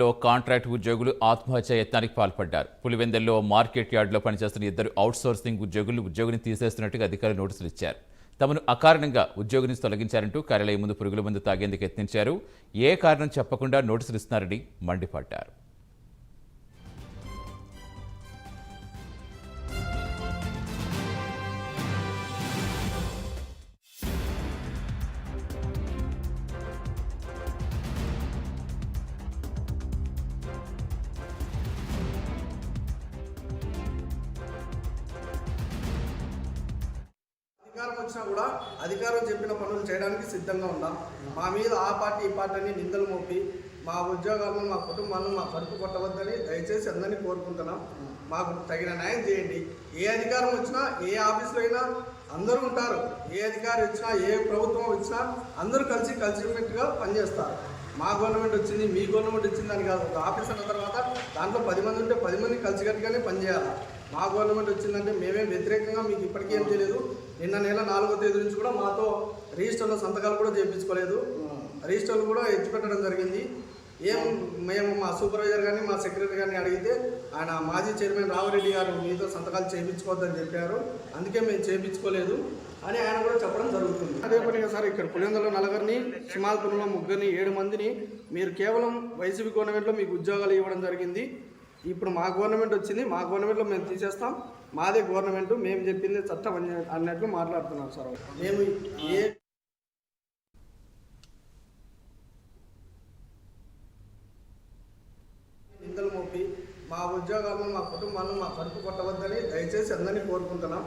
లో కాంట్రాక్ట్ ఉద్యోగులు ఆత్మహత్య యత్నానికి పాల్పడ్డారు. పులివెందల్లో మార్కెట్ యార్డులో పనిచేస్తున్న ఇద్దరు అవుట్సోర్సింగ్ ఉద్యోగులు ఉద్యోగిని తీసేస్తున్నట్టుగా అధికారులు నోటీసులు ఇచ్చారు. తమను అకారణంగా ఉద్యోగిని తొలగించారంటూ కార్యాలయం ముందు పురుగుల మందు తాగేందుకు యత్నించారు. ఏ కారణం చెప్పకుండా నోటీసులు ఇస్తున్నారని మండిపడ్డారు. వచ్చినా కూడా అధికారం చెప్పిన పనులు చేయడానికి సిద్ధంగా ఉన్నాం మా మీద ఆ పార్టీ ఈ పార్టీ అని నిందలు మోపి మా ఉద్యోగాలను మా కుటుంబాలను మా కడుపు కొట్టవద్దని దయచేసి అందరినీ కోరుకుంటున్నాం. మాకు తగిన న్యాయం చేయండి. ఏ అధికారం వచ్చినా ఏ ఆఫీసులో అయినా అందరూ ఉంటారు. ఏ అధికారి వచ్చినా ఏ ప్రభుత్వం వచ్చినా అందరూ కలిసి కలిసిమెట్టుగా పనిచేస్తారు. మా గవర్నమెంట్ వచ్చింది మీ గవర్నమెంట్ వచ్చింది అని కాదు. ఒక ఆఫీస్ అన్న తర్వాత దాంట్లో పది మంది ఉంటే పది మంది కలిసికట్టుగానే పనిచేయాలి? మా గవర్నమెంట్ వచ్చిందంటే మేమేం వ్యతిరేకంగా మీకు ఇప్పటికీ ఏం తెలియదు. నిన్న నెల నాలుగో తేదీ నుంచి కూడా మాతో రిజిస్టర్లో సంతకాలు కూడా చేయించుకోలేదు. రిజిస్టర్లు కూడా ఎత్తిపెట్టడం జరిగింది. ఏం మేము మా సూపర్వైజర్ కానీ మా సెక్రటరీ కానీ అడిగితే ఆయన మాజీ చైర్మన్ రామరెడ్డి గారు మీతో సంతకాలు చేయించుకోవద్దని చెప్పారు. అందుకే మేము చేయించుకోలేదు. అని ఆయన కూడా చెప్పడం జరుగుతుంది. అదే పనిగా సార్ ఇక్కడ పులిందలో నలుగురిని సింహాల్పురంలో ముగ్గురిని ఏడు మందిని మీరు కేవలం వైసీపీ గవర్నమెంట్లో మీకు ఉద్యోగాలు ఇవ్వడం జరిగింది. ఇప్పుడు మా గవర్నమెంట్ వచ్చింది. మా గవర్నమెంట్లో మేము తీసేస్తాం. మాదే గవర్నమెంట్. మేము చెప్పింది చట్టం అని అన్నట్లు మాట్లాడుతున్నాం సార్. మేము ఏ నిందలు మోపి మా ఉద్యోగాలను మా కుటుంబాలను మా కడుపు కొట్టవద్దని దయచేసి అందరినీ కోరుకుంటున్నాం.